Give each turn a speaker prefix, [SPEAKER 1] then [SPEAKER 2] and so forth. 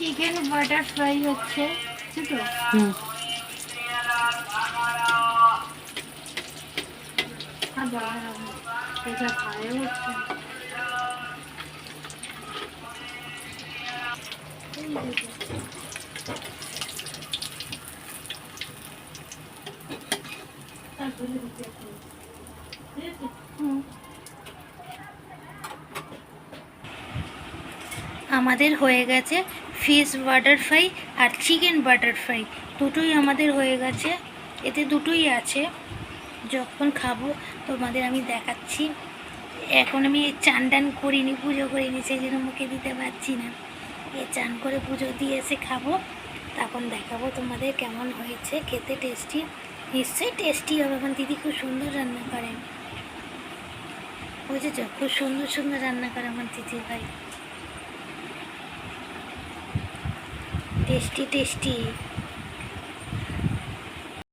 [SPEAKER 1] Chicken butter fry হচ্ছে ঠিক তো
[SPEAKER 2] হুম
[SPEAKER 1] আর বাবা এটা খায় হচ্ছে আমাদের হয়ে গেছে ফিশ বাটার ফ্রাই আর চিকেন বাটার ফ্রাই দুটোই আমাদের হয়ে গেছে। এতে দুটোই আছে। যখন খাব, তোমাদের আমি দেখাচ্ছি। এখন আমি চান টান করিনি, পুজো করিনি সেই জন্য মুখে দিতে পারছি না। এ চান করে পুজো দিয়ে এসে খাব। তখন দেখাবো তোমাদের কেমন হয়েছে। খেতে টেস্টি নিশ্চয়ই টেস্টি হবে আমার দিদি খুব সুন্দর রান্না করেন। বুঝেছ? খুব সুন্দর সুন্দর রান্না করে আমার দিদি ভাই টেস্টি টেস্টি।